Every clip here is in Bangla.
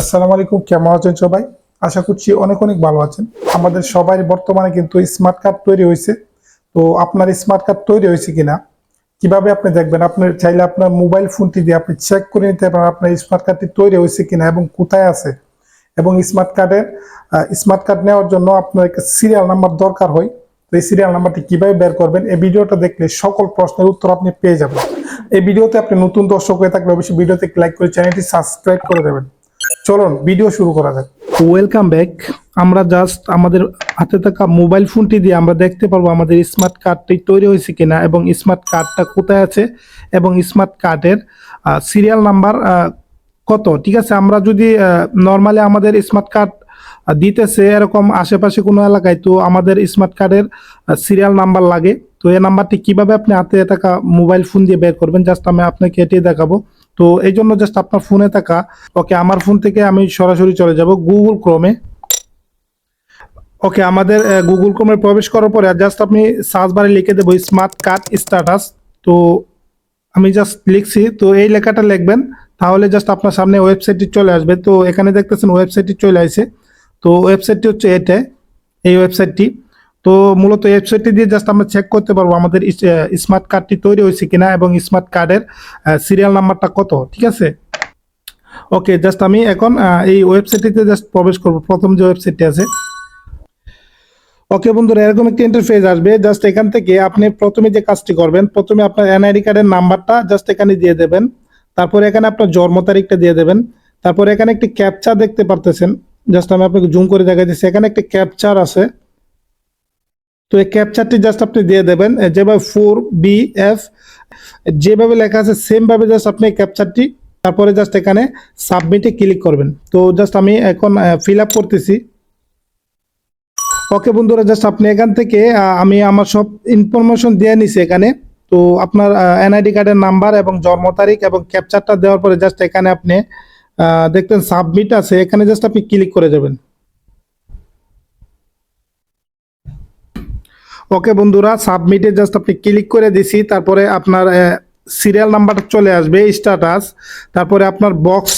আসসালামু আলাইকুম, কেমন আছেন সবাই? আশা করছি অনেক অনেক ভালো আছেন। আমাদের সবাই বর্তমানে কিন্তু স্মার্ট কার্ড তৈরি হয়েছে। তো আপনার স্মার্ট কার্ড তৈরি হয়েছে কিনা? কীভাবে আপনি দেখবেন? আপনার চাইলে আপনার মোবাইল ফোনটি দিয়ে আপনি চেক করে নিতে পারেন আপনার স্মার্ট কার্ডটি তৈরি হয়েছে কিনা এবং কোথায় আছে। এবং স্মার্ট কার্ডের স্মার্ট কার্ড নেওয়ার জন্য আপনার একটা সিরিয়াল নাম্বার দরকার হয়। তো এই সিরিয়াল নাম্বারটি কীভাবে বের করবেন? এই ভিডিওটা দেখলে সকল প্রশ্নের উত্তর আপনি পেয়ে যাবেন। এই ভিডিওতে আপনি নতুন দর্শক হয়ে থাকলে অবশ্যই ভিডিওতে লাইক করে চ্যানেলটি সাবস্ক্রাইব করে দেবেন। চলুন ভিডিও শুরু করা যাক। ওয়েলকাম ব্যাক আমরা জাস্ট আমাদের হাতে থাকা মোবাইল ফোনটি দিয়ে আমরা দেখতে পারব আমাদের স্মার্ট কার্ডটি তৈরি হয়েছে কিনা এবং স্মার্ট কার্ডটা কোথায় আছে এবং স্মার্ট কার্ডের সিরিয়াল নাম্বার কত? ঠিক আছে, আমরা যদি নর্মালি আমাদের স্মার্ট কার্ড দিতেছে এরকম আশেপাশে কোনো এলাকায়, তো আমাদের স্মার্ট কার্ডের সিরিয়াল নাম্বার লাগে। তো এই নাম্বারটি কীভাবে আপনি হাতে থাকা মোবাইল ফোন দিয়ে বের করবেন? জাস্ট আমি আপনাকে এটি দেখাবো। তো এই জন্য জাস্ট আপনার ফোনে থাকা। ওকে আমার ফোন থেকে আমি সরাসরি চলে যাব গুগল ক্রোমে ওকে আমাদের গুগল ক্রোমে প্রবেশ করার পরে জাস্ট আপনি সার্চ বারে লিখে দেবো স্মার্ট কার্ড স্ট্যাটাস তো আমি জাস্ট লিখছি, তো এই লেখাটা লিখবেন, তাহলে জাস্ট আপনার সামনে ওয়েবসাইটটি চলে আসবে। তো এখানে দেখতেছেন ওয়েবসাইটটি চলে আসে তো ওয়েবসাইটটি হচ্ছে এটা এই ওয়েবসাইটটি তো মূলত ওয়েবসাইটটি দিয়ে জাস্ট আমরা চেক করতে পারব আমাদের স্মার্ট কার্ডটি তৈরি হয়েছে কিনা এবং স্মার্ট কার্ডের সিরিয়াল নাম্বারটা কত, ঠিক আছে? ওকে জাস্ট আমি এখন এই ওয়েবসাইটটিতে জাস্ট প্রবেশ করব, প্রথম যে ওয়েবসাইটটি আছে। ওকে বন্ধুরা, এরকম একটি ইন্টারফেস আসবে জাস্ট এখান থেকে আপনি প্রথমে যে কাজটি করবেন, প্রথমে আপনার এনআইডি কার্ডের নাম্বারটা জাস্ট এখানে দিয়ে দেবেন, তারপরে এখানে আপনার জন্ম তারিখটা দিয়ে দেবেন, তারপরে এখানে একটি ক্যাপচা দেখতে পারতেছেন জাস্ট আমি আপনাকে জুম করে দেখা এখানে একটি ক্যাপচার আছে। তো এই ক্যাপচারটি জাস্ট আপনি দিয়ে দেবেন। যেভাবে ফোর বি এফ যেভাবে লেখা আছে সেমভাবে জাস্ট আপনি ক্যাপচারটি তারপরে জাস্ট এখানে সাবমিটে ক্লিক করবেন। তো জাস্ট আমি এখন ফিল আপ করতেছি। ওকে বন্ধুরা জাস্ট আপনি এখান থেকে আমি আমার সব ইনফরমেশন দিয়ে নিছি এখানে। তো আপনার এনআইডি কার্ডের নাম্বার এবং জন্ম তারিখ এবং ক্যাপচারটা দেওয়ার পরে জাস্ট এখানে আপনি দেখতেন সাবমিট আছে। এখানে জাস্ট আপনি ক্লিক করে যাবেন। ওকে বন্ধুরা সাবমিটে জাস্ট আপনি ক্লিক করে দিছি, তারপরে আপনার সিরিয়াল নাম্বারটা চলে আসবে স্ট্যাটাস তারপরে আপনার বক্স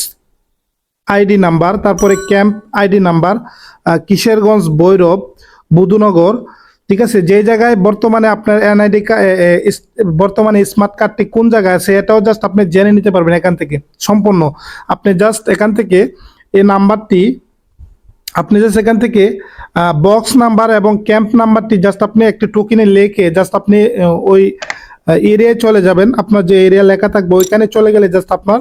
আইডি নাম্বার তারপরে camp ID number Kishoreganj Bhairab Budhunagar, ঠিক আছে? যে জায়গায় বর্তমানে আপনার এনআইডি বর্তমানে স্মার্ট কার্ডটি কোন জায়গায় আছে, এটাও জাস্ট আপনি জেনে নিতে পারবেন এখান থেকে, সম্পূর্ণ। আপনি জাস্ট এখান থেকে এই নাম্বারটি আপনি জাস্ট এখান থেকে বক্স নাম্বার এবং ক্যাম্প নাম্বারটি জাস্ট আপনি একটি টোকেনে লেখে জাস্ট আপনি ওই এরিয়ায় চলে যাবেন। আপনার যে এরিয়া লেখা থাকবে ওইখানে চলে গেলে জাস্ট আপনার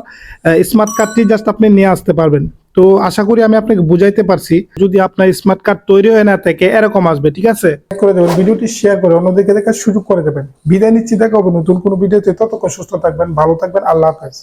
স্মার্ট কার্ডটি জাস্ট আপনি নিয়ে আসতে পারবেন। তো আশা করি আমি আপনাকে বুঝাইতে পারছি। যদি আপনার স্মার্ট কার্ড তৈরি হয়ে না থাকে, এরকম আসবে, ঠিক আছে? করে দেবেন, ভিডিওটি শেয়ার করে অন্যদেরকে দেখার সুযোগ করে দেবেন। বিদায় নিচ্ছি, দেখা নতুন কোনো ভিডিওতে। ততক্ষণ সুস্থ থাকবেন, ভালো থাকবেন, আল্লাহ হাফেজ।